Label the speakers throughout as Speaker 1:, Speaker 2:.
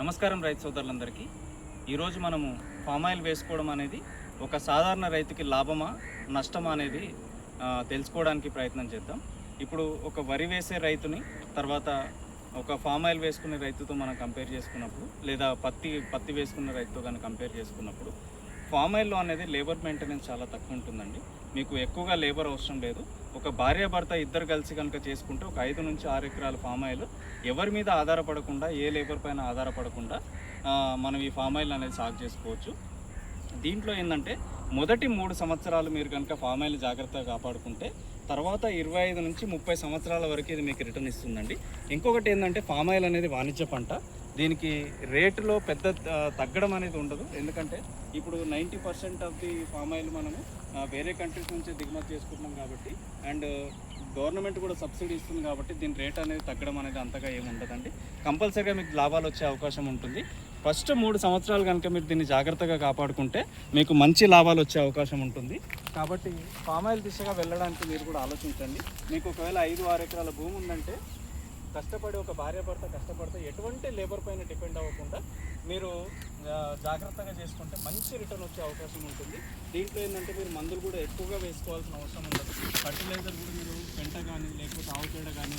Speaker 1: నమస్కారం రైతు సోదరులందరికీ. ఈరోజు మనము పామ్ ఆయిల్ వేసుకోవడం అనేది ఒక సాధారణ రైతుకి లాభమా నష్టమా అనేది తెలుసుకోవడానికి ప్రయత్నం చేద్దాం. ఇప్పుడు ఒక వరి వేసే రైతుని తర్వాత ఒక ఫామ్ ఆయిల్ వేసుకునే రైతుతో మనం కంపేర్ చేసుకున్నప్పుడు లేదా పత్తి పత్తి వేసుకున్న రైతుతో కానీ కంపేర్ చేసుకున్నప్పుడు ఫామ్ ఆయిల్లో అనేది లేబర్ మెయింటెనెన్స్ చాలా తక్కువ ఉంటుందండి మీకు ఎక్కువగా లేబర్ అవసరం లేదు. ఒక భార్య భర్త ఇద్దరు కలిసి కనుక చేసుకుంటే ఒక ఐదు నుంచి ఆరు ఎకరాల ఫామ్ ఆయిల్ ఎవరి మీద ఆధారపడకుండా ఏ లేబర్ పైన ఆధారపడకుండా మనం ఈ ఫామ్ ఆయిల్ అనేది సాగు చేసుకోవచ్చు. దీంట్లో ఏంటంటే మొదటి మూడు సంవత్సరాలు మీరు కనుక ఫామ్ ఆయిల్ జాగ్రత్తగా కాపాడుకుంటే తర్వాత ఇరవై ఐదు నుంచి ముప్పై సంవత్సరాల వరకు ఇది మీకు రిటర్న్ ఇస్తుందండి. ఇంకొకటి ఏంటంటే ఫామ్ ఆయిల్ అనేది వాణిజ్య పంట. దీనికి రేటులో పెద్ద తగ్గడం అనేది ఉండదు. ఎందుకంటే ఇప్పుడు ninety percent of the palm oil మనము వేరే కంట్రీస్ నుంచి దిగుమతి చేసుకుంటున్నాం కాబట్టి అండ్ గవర్నమెంట్ కూడా సబ్సిడీ ఇస్తుంది కాబట్టి దీని రేట్ అనేది తగ్గడం అనేది అంతగా ఏమి ఉండదండి. కంపల్సరీగా మీకు లాభాలు వచ్చే అవకాశం ఉంటుంది. ఫస్ట్ మూడు సంవత్సరాలు కనుక మీరు దీన్ని జాగ్రత్తగా కాపాడుకుంటే మీకు మంచి లాభాలు వచ్చే అవకాశం ఉంటుంది. కాబట్టి పామాయిల్ దిశగా వెళ్ళడానికి మీరు కూడా ఆలోచించండి. మీకు ఒకవేళ ఐదు ఆరు ఎకరాల భూమి ఉందంటే కష్టపడి ఒక భార్య భర్త కష్టపడితే ఎటువంటి లేబర్ పైన డిపెండ్ అవ్వకుండా మీరు జాగ్రత్తగా చేసుకుంటే మంచి రిటర్న్ వచ్చే అవకాశం ఉంటుంది. దీంట్లో ఏంటంటే మీరు మందులు కూడా ఎక్కువగా వేసుకోవాల్సిన అవసరం ఉండదు. ఫర్టిలైజర్ కూడా మీరు పెంట కానీ లేకపోతే ఆవు పేడ కానీ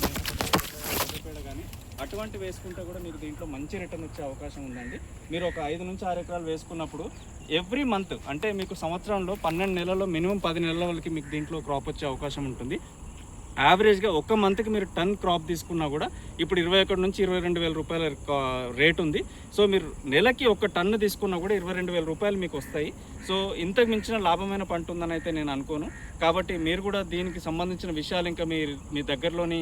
Speaker 1: కానీ అటువంటి వేసుకుంటే కూడా మీకు దీంట్లో మంచి రిటర్న్ వచ్చే అవకాశం ఉందండి. మీరు ఒక ఐదు నుంచి ఆరు ఎకరాలు వేసుకున్నప్పుడు ఎవ్రీ మంత్ అంటే మీకు సంవత్సరంలో పన్నెండు నెలల్లో మినిమం పది నెలల వరకు మీకు దీంట్లో క్రాప్ వచ్చే అవకాశం ఉంటుంది. యావరేజ్గా ఒక్క మంత్కి మీరు టన్ క్రాప్ తీసుకున్నా కూడా ఇప్పుడు ఇరవై ఒకటి నుంచి ఇరవై రెండు వేల రూపాయల రేట్ ఉంది. సో మీరు నెలకి ఒక టన్ను తీసుకున్నా కూడా ఇరవై రెండు వేల రూపాయలు మీకు వస్తాయి. సో ఇంతకు మించిన లాభమైన పంట ఉందని అయితే నేను అనుకోను. కాబట్టి మీరు కూడా దీనికి సంబంధించిన విషయాలు ఇంకా మీ మీ దగ్గరలోని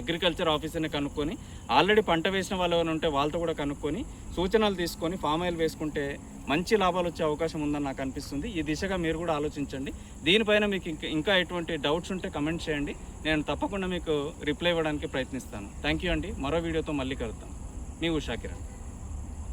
Speaker 1: అగ్రికల్చర్ ఆఫీసర్ని కనుక్కొని ఆల్రెడీ పంట వేసిన వాళ్ళు ఎవరైనా ఉంటే వాళ్ళతో కూడా కనుక్కొని సూచనలు తీసుకొని ఫామ్ ఆయిల్ వేసుకుంటే మంచి లాభాలు వచ్చే అవకాశం ఉందని నాకు అనిపిస్తుంది. ఈ దిశగా మీరు కూడా ఆలోచించండి. దీనిపైన మీకు ఇంకా ఇంకా ఎటువంటి డౌట్స్ ఉంటే కమెంట్ చేయండి. నేను తప్పకుండా మీకు రిప్లై ఇవ్వడానికి ప్రయత్నిస్తాను. థ్యాంక్ యూ అండి. మరో వీడియోతో మళ్ళీ కలుద్దాం. మీ ఉషా కిరణ్.